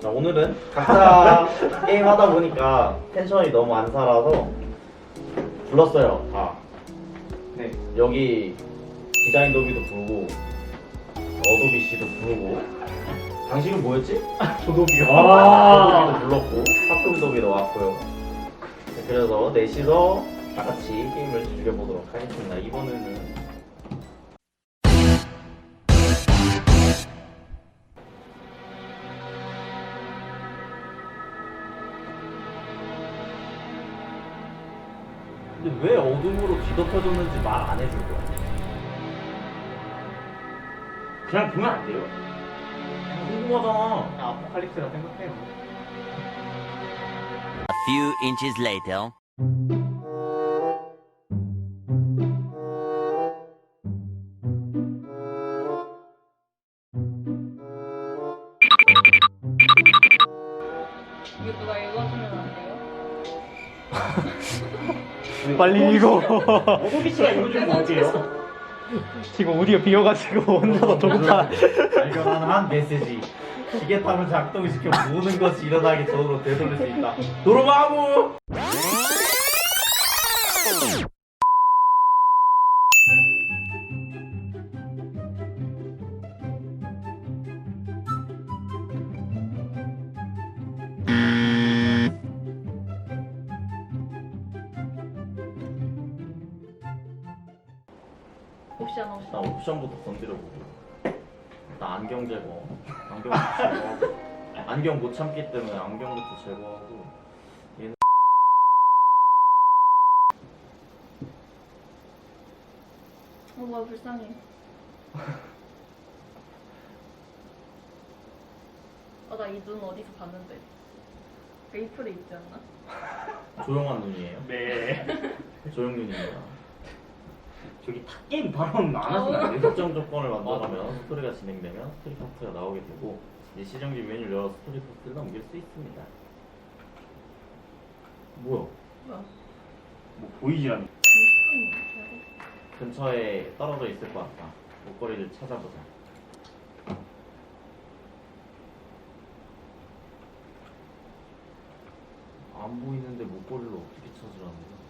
자, 오늘은 각자 게임 하다 보니까 텐션이 너무 안 살아서 불렀어요. 다. 네. 여기 디자인 도비도 부르고 어도비 씨도 부르고 당신은 뭐였지? 조도비요. 아, 도비도 불렀고 합금 도비도 왔고요. 네, 그래서 넷이서 다 같이 게임을 즐겨보도록 하겠습니다. 이번에는 왜 어둠으로 뒤덮여졌는지 말 안 해줄 거야? 그냥 보면 안 돼요. 궁금하잖아. 그냥 아포칼립스라 생각해요. A few inches later. 빨리 읽어. 어도비 씨가 이거 좀 볼게요. 지금 오디오 비어가지고 혼자서 조급한. 발견한 한 메시지. 시계탑을 작동시켜 모든 것이 일어나기 전으로 되돌릴 수 있다. 도로마무! 옵션 옵션 일단 옵션부터 건드려보고. 일단 안경 제거. 안경 제거하고. 안경 못 참기 때문에 안경부터 제거하고. 얘는 어, 뭐야 불쌍해 어 나 이 눈 어디서 봤는데 메이플에 있지 않나? 조용한 눈이에요. 네. 조용 눈입니다. 저기 탁 게임 발언 안 하시면 안 돼요? 특정 조건을 만들어가면 스토리가 진행되면 스토리 파트가 나오게 되고 이제 시정지 메뉴를 열어 스토리 파트를 넘길 수 있습니다. 뭐야? 뭐야 뭐 보이질 않네. 20분 어떻게 해야 돼? 근처에 떨어져 있을 것 같다. 목걸이를 찾아보자. 안 보이는데 목걸이를 어떻게 찾으라는 거야?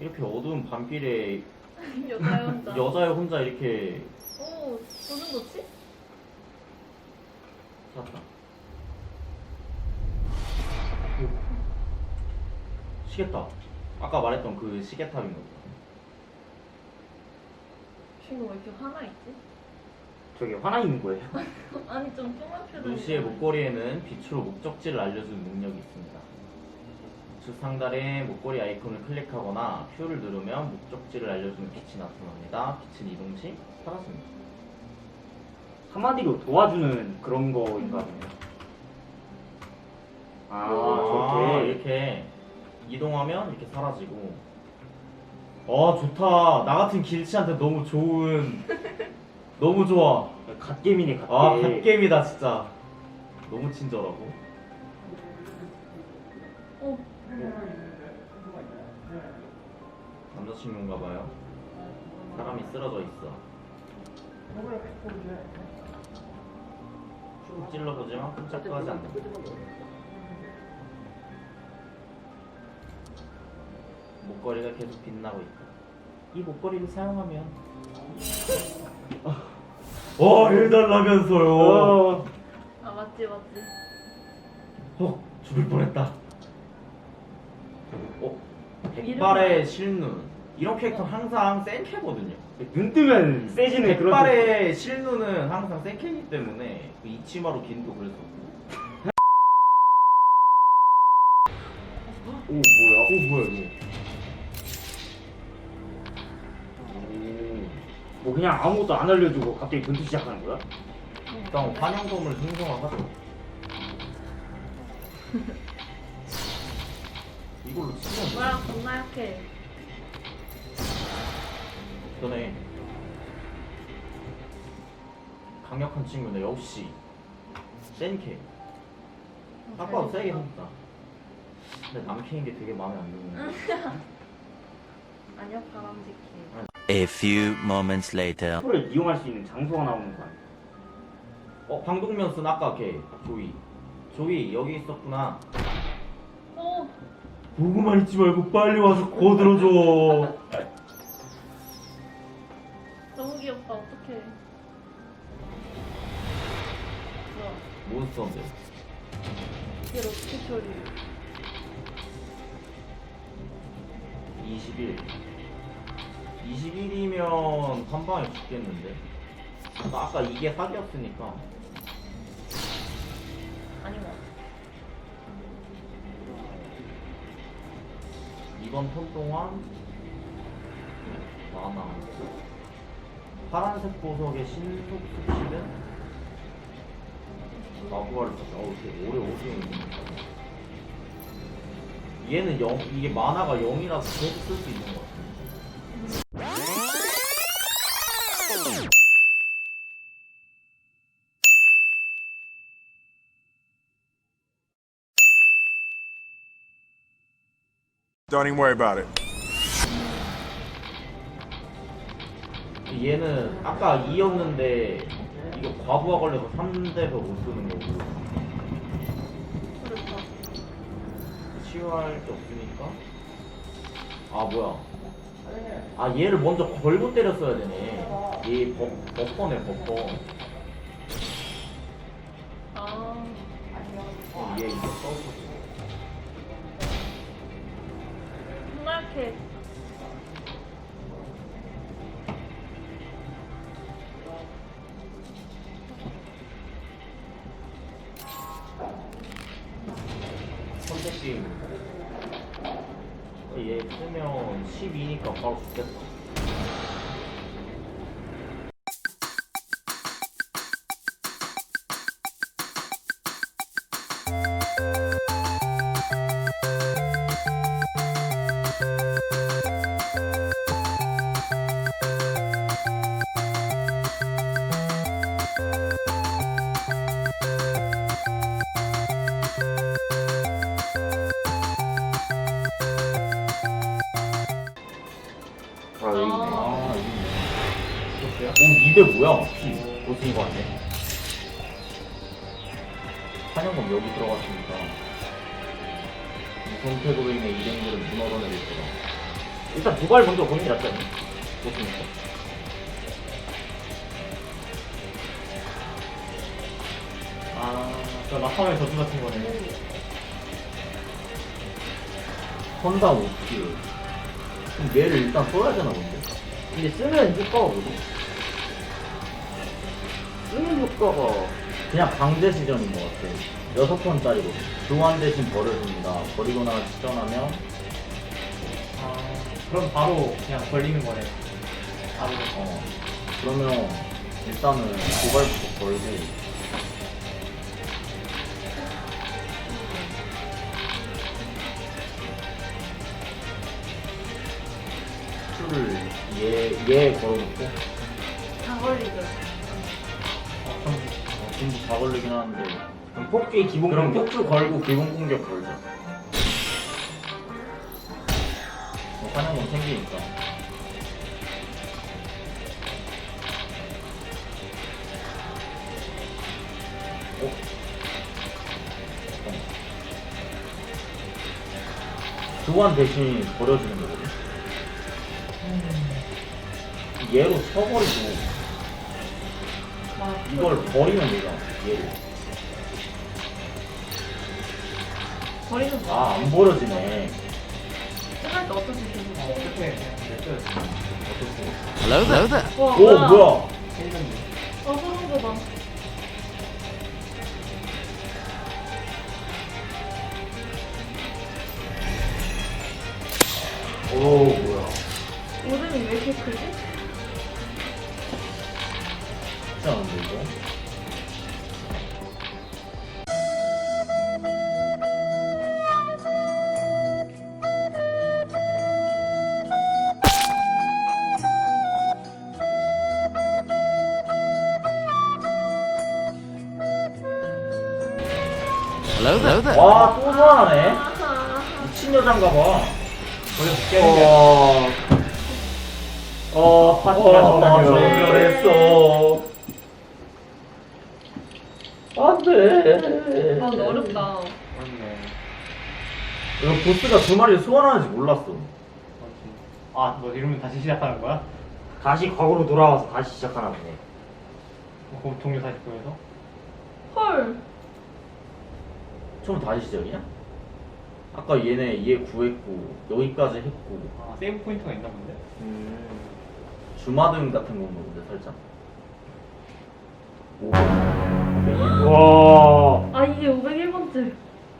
이렇게 어두운 밤길에 여자애 혼자 여자애 혼자 이렇게 오 무슨 거지? 찾았다. 시계탑. 아까 말했던 그 시계탑인 거죠. 친구 왜 이렇게 화나 있지? 저기 화나 있는 거예요. 아니 좀 뚱한 표정이 루시의 목걸이에는 빛으로 목적지를 알려주는 능력이 있습니다. 우측 상단의 목걸이 아이콘을 클릭하거나 Q를 누르면 목적지를 알려주는 빛이 나타납니다. 빛은 이동 시 사라집니다. 한마디로 도와주는 그런 거인가 보네요. 아, 저렇게. 이렇게 이동하면 이렇게 사라지고. 아 좋다. 나 같은 길치한테 너무 좋은. 너무 좋아. 갓게임이네, 갓게임. 아 갓게임이다 진짜. 너무 친절하고. 어 남자친구인가 봐요. 사람이 쓰러져 있어. 쭉 찔러보지만 꼼짝도 하지 않는다. 목걸이가 계속 빛나고 있다. 이 목걸이를 사용하면 어 해달라면서요. 어, 아 맞지 맞지 어 죽을 뻔했다. 어 백발의 실눈 이런 캐릭터 항상 센 캐거든요. 눈 뜨면 세지는 그런. 백발의 실눈은 항상 센 캐기 때문에 그 이치마루 긴도 그랬었고. 오, 뭐야? 오 뭐야 이거? 오. 뭐 그냥 아무것도 안 알려주고 갑자기 분투 시작하는 거야? 일단 환영도을 생성하고 약해 전에 강력한 친구네 역시 센캐 딱 봐도 세게 생겼다. 근데 남 캐인 게 되게 마음에 안 드네. 아니야 바람직해. A few moments later. 풀을 이용할 수 있는 장소가 나오는 거 아니야? 어, 방독면 쓴 아까 걔, 조이. 조이, 여기 있었구나. 어 보고만 있지 말고 빨리 와서 거들어줘. 너무 귀엽다 어떡해. 뭐야 몬스터인데. 이게 어떻게 처리? 21. 21이면 한 방에 죽겠는데. 나 아까 이게 사기였으니까. 아닌 것 같아. 이번 턴 동안 많아. 파란색 보석의 신속 수치는 마구가를 썼다. 어우, 되게 오래 거니까. 얘는 영, 이게 만화가 0이라서 계속 쓸 수 있는 것 같아. Don't even worry about it. 얘는 아까 2였는데 이거 과부하 걸려서 3대서 못 쓰는 거고 그렇다. 치유할 게 없으니까 아 뭐야 아 얘를 먼저 걸고 때렸어야 되네 얘 버, 버퍼네 버퍼 70 얘 쓰면 12니까 바로 죽겠다. 이거 오200 뭐야? 피 고승이 거 같네. 한영검 여기 들어갔으니까. 이 선택으로 인해 일행들은 무너져내릴 거다. 일단 두발 먼저 보는 게 낫지 않니? 고승이니까 아 저 마카오의 저주 같은 거네. 선다 오킬 그럼 얘를 일단 써야 되나 본데? 근데 쓰면 효과가 뭐지? 효과가 그냥 강제 시전인 것 같아. 여섯 턴짜리고 교환 대신 버려줍니다. 버리거나 시전하면 아, 그럼 바로 그냥 걸리는 거네. 바로. 어 그러면 일단은 고발부터 걸고 수를 얘얘 걸어놓고 다 걸리죠. 어, 좀, 어, 좀다 걸리긴 하는데 그럼 폭주의 기본 그럼 공격. 폭주 걸고 기본 공격 걸자. 뭐 사냥꾼 생기니까. 어? 잠깐만. 교환 대신 버려주는 거거든. 얘로 쳐버리고 이걸 버리면 얘가 얘를 버리는 거. 아 안 버려지네. 끝날 때 어떻게 되는 어, 거? 끝에 그냥 냅둬야지. Hello there. Hello there. 와, 오 뭐야? 어 소름 돋아. 오 뭐야? 오름이 왜 이렇게 크지? 와, 또 소환하네. 아하. 미친 여잔가 봐. 어, 어, 파티가 정말 정렬했어. 안 돼. 아, 어렵다. 맞네. 이거 보스가 두 마리를 소환하는지 몰랐어. 아, 뭐 이러면 다시 시작하는 거야? 다시 과거로 돌아와서 다시 시작하나 보네. 뭐, 그럼 동료 다시 보여서? 헐. 처음 다시 시작이냐? 아까 얘네 얘 구했고 여기까지 했고 아, 세이브 포인트가 있나 본데? 음, 주마등 같은 건가 본데 살짝. 오. 와. 아, 이게 501번째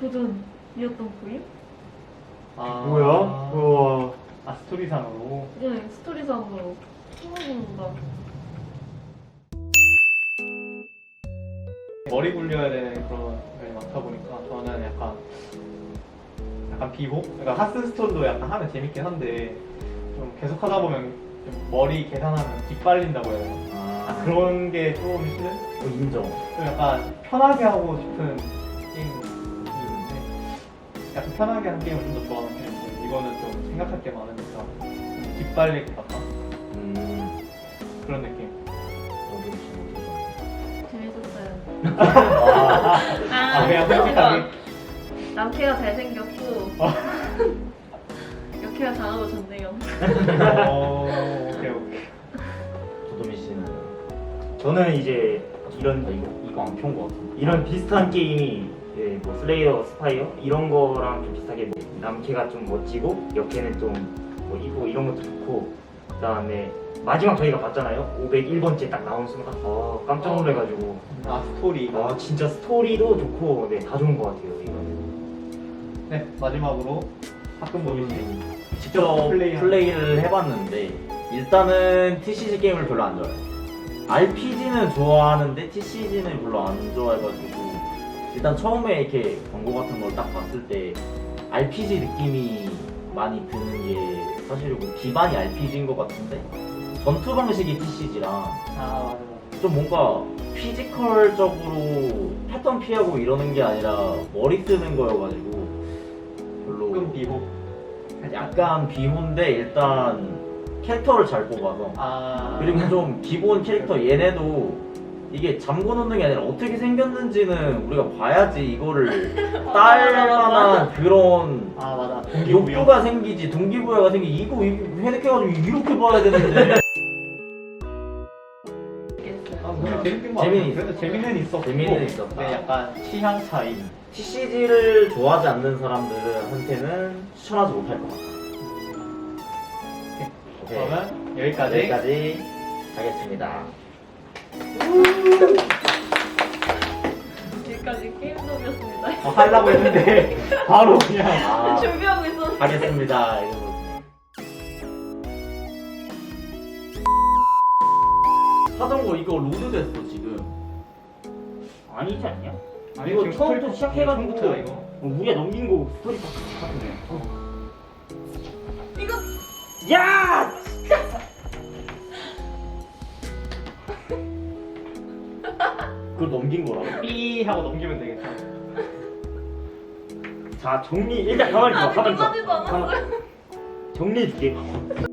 도전이었던 거임? 아, 뭐야? 우와. 아, 스토리상으로. 네, 스토리상으로. 처음 본다. 머리 굴려야 되는 그런 게 많다 보니까 저는 약간 약간 비호? 그러니까 하스스톤도 약간 하면 재밌긴 한데 좀 계속 하다 보면 좀 머리 계산하면 뒷발린다고 되나? 아, 아, 그런 게 좀 싫은? 어, 인정. 좀 약간 편하게 하고 싶은 게임인데 약간 편하게 하는 게임을 좀 더 좋아하는 편인데 이거는 좀 생각할 게 많으니까 좀것 같다 음, 그런 느낌 아, 아 그냥 솔직하게 남캐가 잘생겼고, 어. 여캐가 장하고 좋네요. 어, 오케이 오케이. 도도미 씨는? 저는 이제 이런 아, 이거 이거 안 펴온 것 같은데. 이런 비슷한 게임이 예, 뭐 슬레이어, 스파이어? 이런 거랑 좀 비슷하게 뭐 남캐가 좀 멋지고 역캐는 좀뭐 이쁘고 이런 것도 좋고 그 다음에 마지막 저희가 봤잖아요. 501번째 딱 나온 순간 아 깜짝 놀래가지고 아 스토리가 아 진짜 스토리도 좋고 네, 다 좋은 것 같아요 이거는. 네 마지막으로 학금 모비 씨 직접 플레이한- 플레이를 해봤는데 일단은 TCG 게임을 별로 안 좋아해요. RPG는 좋아하는데 TCG는 별로 안 좋아해가지고 일단 처음에 이렇게 광고 같은 걸 딱 봤을 때 RPG 느낌이 많이 드는 게 사실이고 기반이 RPG인 것 같은데? 전투 방식이 TCG라 아좀 뭔가 피지컬적으로 패턴 피하고 이러는 게 아니라 머리 쓰는 거여가지고 별로 조금 비호 약간 비호인데 일단 캐릭터를 잘 뽑아서 아. 그리고 좀 기본 캐릭터 얘네도 이게 잠궈 놓는 게 아니라 어떻게 생겼는지는 우리가 봐야지 이거를 딸 만한 그런 아 맞아. 욕구가 생기지 동기부여가 생기 이거 이거 회색해가지고 이렇게 봐야 되는데. 아, 근데 재밌는 거 재미는 그래도 재미는 있었고 재미는 있었다. 근데 약간 취향 차이. TCG를 좋아하지 않는 사람들한테는 추천하지 못할 것 같아 오케이. 그러면 여기까지. 여기까지 하겠습니다 지금까지 게임동이었습니다. 어, 하려고 했는데 바로 그냥 아, 준비하고 있었는데. 하겠습니다 이러고 하던 거 이거 로드 됐어 지금 아니지 않냐? 아니, 이거 지금 처음부터 스토리- 시작해가지고 처음부터야, 이거. 어, 우리가 넘긴 거 스토리 딱 같은데. 이거 야! 그걸 넘긴 거라고 삐 하고 넘기면 되겠다 자 정리 일단 가만히 있어 아직 가만히 있어. 끝나지도 않았어요. 정리해 줄게.